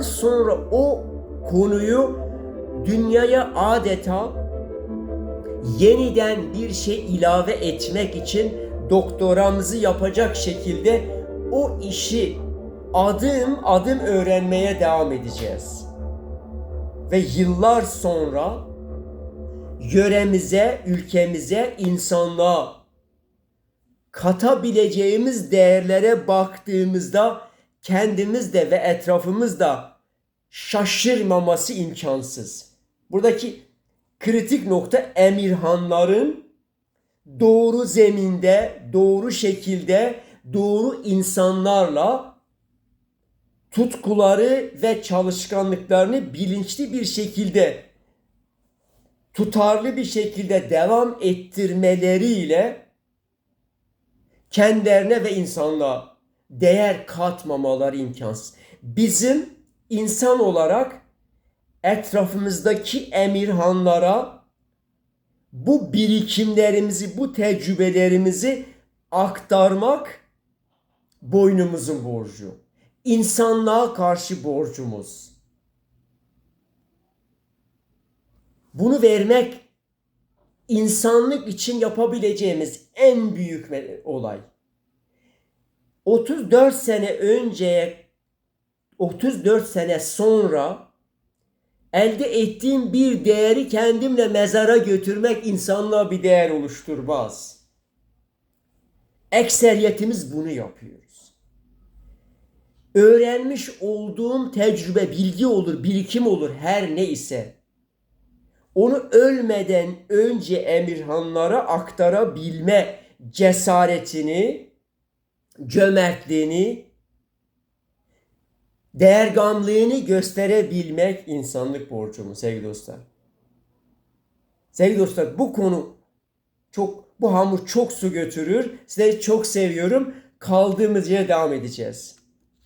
Sonra o konuyu dünyaya adeta yeniden bir şey ilave etmek için doktoramızı yapacak şekilde o işi adım adım öğrenmeye devam edeceğiz. Ve yıllar sonra yöremize, ülkemize, insanlığa katabileceğimiz değerlere baktığımızda kendimizde ve etrafımızda şaşırmaması imkansız. Buradaki kritik nokta Emirhanların doğru zeminde, doğru şekilde, doğru insanlarla tutkuları ve çalışkanlıklarını bilinçli bir şekilde tutarlı bir şekilde devam ettirmeleriyle kendilerine ve insanlığa değer katmamaları imkansız. Bizim insan olarak etrafımızdaki emirhanlara bu birikimlerimizi, bu tecrübelerimizi aktarmak boynumuzun borcu. İnsanlığa karşı borcumuz. Bunu vermek insanlık için yapabileceğimiz en büyük olay. 34 sene önceye 34 sene sonra elde ettiğim bir değeri kendimle mezara götürmek insanlığa bir değer oluşturmaz. Ekseriyetimiz bunu yapıyoruz. Öğrenmiş olduğum tecrübe, bilgi olur, birikim olur her ne ise onu ölmeden önce emirhanlara aktarabilme cesaretini, cömertliğini, değergamlığını gösterebilmek insanlık borcumuz sevgili dostlar. Sevgili dostlar bu konu çok bu hamur çok su götürür. Sizleri çok seviyorum. Kaldığımız yere devam edeceğiz.